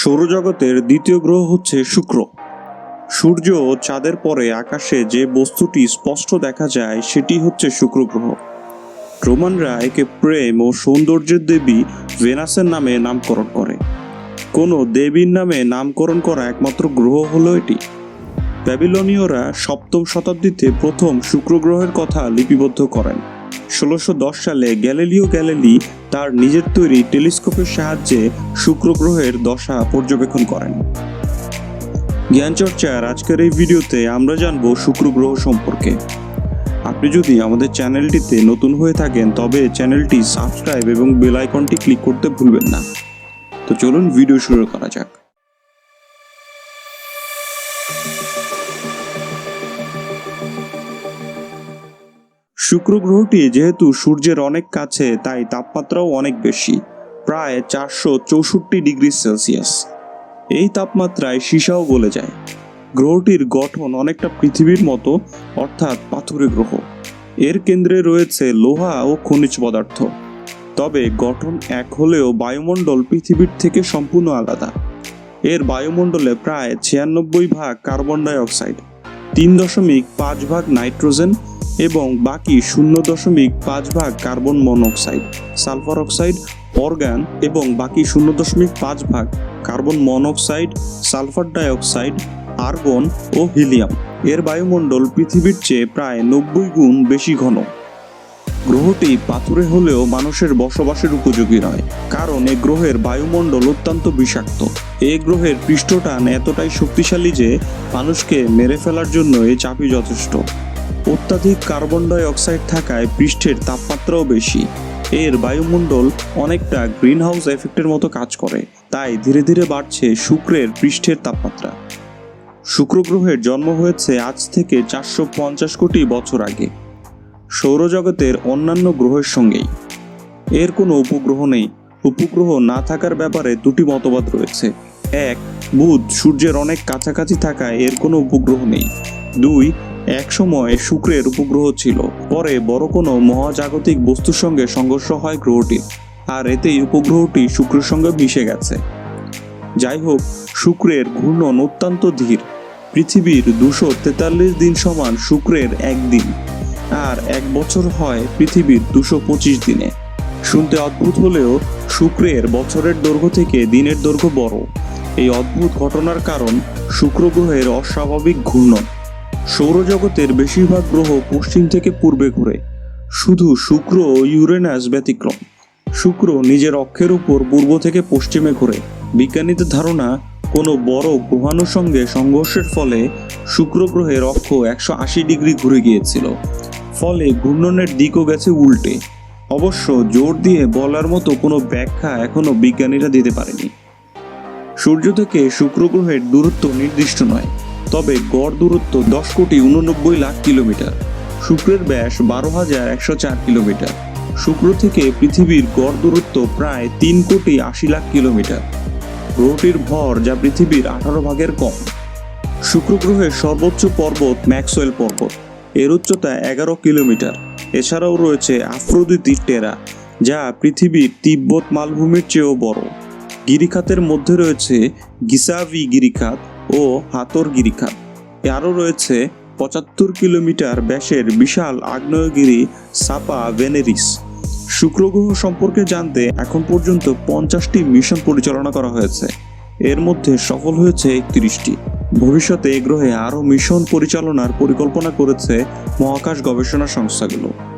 সৌরজগতের দ্বিতীয় গ্রহ হচ্ছে শুক্র। সূর্য ও চাঁদের পরে আকাশে যে বস্তুটি স্পষ্ট দেখা যায়, সেটি হচ্ছে শুক্র গ্রহ। রোমানরা একে প্রেম ও সৌন্দর্যের দেবী ভেনাসের নামে নামকরণ করে। কোনো দেবীর নামে নামকরণ করা একমাত্র গ্রহ হলো এটি। ব্যাবিলনীয়রা সপ্তম শতাব্দীতে প্রথম শুক্র গ্রহের কথা লিপিবদ্ধ করেন। ষোলোশো সালে গ্যালিলিও গ্যালিলি তার নিজের তৈরি টেলিস্কোপের সাহায্যে শুক্র গ্রহের দশা পর্যবেক্ষণ করেন। জ্ঞানচর্চার আজকের এই ভিডিওতে আমরা জানব শুক্র গ্রহ সম্পর্কে। আপনি যদি আমাদের চ্যানেলটিতে নতুন হয়ে থাকেন, তবে চ্যানেলটি সাবস্ক্রাইব এবং বেল আইকনটি ক্লিক করতে ভুলবেন না। তো চলুন ভিডিও শুরু করা যাক। শুক্র গ্রহটি যেহেতু সূর্যের অনেক কাছে, তাই তাপমাত্রাও অনেক বেশি, প্রায় চারশো চৌষট্টি ডিগ্রি সেলসিয়াস। এই তাপমাত্রায় সীসাও গলে যায়। গ্রহটির গঠন অনেকটা পৃথিবীর মতো, অর্থাৎ পাথুরে গ্রহ। এর কেন্দ্রে রয়েছে লোহা ও খনিজ পদার্থ। তবে গঠন এক হলেও বায়ুমণ্ডল পৃথিবীর থেকে সম্পূর্ণ আলাদা। এর বায়ুমণ্ডলে প্রায় ছিয়ানব্বই ভাগ কার্বন ডাই অক্সাইড তিন দশমিক পাঁচ ভাগ নাইট্রোজেন এবং বাকি শূন্য দশমিক পাঁচ ভাগ carbon monoxide, sulphur oxide, argon এবং বাকি শূন্য দশমিক পাঁচ ভাগ carbon monoxide, sulphur dioxide, argon ও হিলিয়াম। এর বায়ুমণ্ডল পৃথিবীর চেয়ে প্রায় নব্বই গুণ বেশি ঘন। গ্রহটি পাথুরে হলেও মানুষের বসবাসের উপযোগী নয়, কারণ এ গ্রহের বায়ুমণ্ডল অত্যন্ত বিষাক্ত। এ গ্রহের পৃষ্ঠটান এতটাই শক্তিশালী যে মানুষকে মেরে ফেলার জন্য এ চাপই যথেষ্ট। অত্যাধিক কার্বন ডাই অক্সাইড থাকায় পৃষ্ঠের তাপমাত্রাও বেশি। এর বায়ুমণ্ডল অনেকটা গ্রিন হাউস এফেক্টের মতো কাজ করে, তাই ধীরে ধীরে বাড়ছে শুক্রের পৃষ্ঠের তাপমাত্রা। শুক্র গ্রহের জন্ম হয়েছে আজ থেকে চারশো পঞ্চাশ কোটি বছর আগে। সৌরজগতের অন্যান্য গ্রহের সঙ্গেই। এর কোনো উপগ্রহ নেই। উপগ্রহ না থাকার ব্যাপারে দুটি মতবাদ রয়েছে। এক, বুধ সূর্যের অনেক কাছাকাছি থাকায় এর কোনো উপগ্রহ নেই। দুই একসময় শুক্রের উপগ্রহ ছিল। পরে বড় কোনো মহাজাগতিক বস্তুর সঙ্গে সংঘর্ষ হয় গ্রহটির, আর এতেই উপগ্রহটি শুক্রের সঙ্গে মিশে গেছে। যাই হোক, শুক্রের ঘূর্ণন অত্যন্ত ধীর। পৃথিবীর দুশো তেতাল্লিশ দিন সমান শুক্রের একদিন, আর এক বছর হয় পৃথিবীর দুশো পঁচিশ দিনে। শুনতে অদ্ভুত হলেও শুক্রের বছরের দৈর্ঘ্য থেকে দিনের দৈর্ঘ্য বড়। এই অদ্ভুত ঘটনার কারণ শুক্র গ্রহের অস্বাভাবিক ঘূর্ণন। সৌরজগতের বেশিরভাগ গ্রহ পশ্চিম থেকে পূর্বে ঘুরে। শুধু শুক্র ও ইউরেনাস ব্যতিক্রম। শুক্র নিজের অক্ষের উপর পূর্ব থেকে পশ্চিমে ঘুরে। বিজ্ঞানীদের ধারণা, কোনো বড় গ্রহাণুর সঙ্গে সংঘর্ষের ফলে শুক্র গ্রহের অক্ষ একশো আশি ডিগ্রি ঘুরে গিয়েছিল। ফলে ঘূর্ণনের দিকও গেছে উল্টে। অবশ্য জোর দিয়ে বলার মতো কোনো ব্যাখ্যা এখনও বিজ্ঞানীরা দিতে পারেনি। সূর্য থেকে শুক্র গ্রহের দূরত্ব নির্দিষ্ট নয়। তবে গড় দূরত্ব দশ কোটি উননব্বই লাখ কিলোমিটার। শুক্রের ব্যাস বারো হাজার একশো চার কিলোমিটার। শুক্র থেকে পৃথিবীর গড় দূরত্ব প্রায় তিন কোটি আশি লাখ কিলোমিটার। গ্রহটির ভর যা পৃথিবীর আঠারো ভাগের কম। শুক্র গ্রহের সর্বোচ্চ পর্বত ম্যাক্সওয়েল পর্বত। এর উচ্চতা এগারো কিলোমিটার। এছাড়াও রয়েছে আফ্রোদিতি টেরা, যা পৃথিবীর তিব্বত মালভূমির চেয়েও বড়। গিরিখাতের মধ্যে রয়েছে গিসাভি গিরিখাত ও হাতর গিরিখাত আরও রয়েছে পঁচাত্তর কিলোমিটার ব্যাসের বিশাল আগ্নেয়গিরি সাপা ভেনেরিস। শুক্র গ্রহ সম্পর্কে জানতে এখন পর্যন্ত পঞ্চাশটি মিশন পরিচালনা করা হয়েছে। এর মধ্যে সফল হয়েছে একত্রিশটি। ভবিষ্যতে এই গ্রহে আরও মিশন পরিচালনার পরিকল্পনা করেছে মহাকাশ গবেষণা সংস্থাগুলো।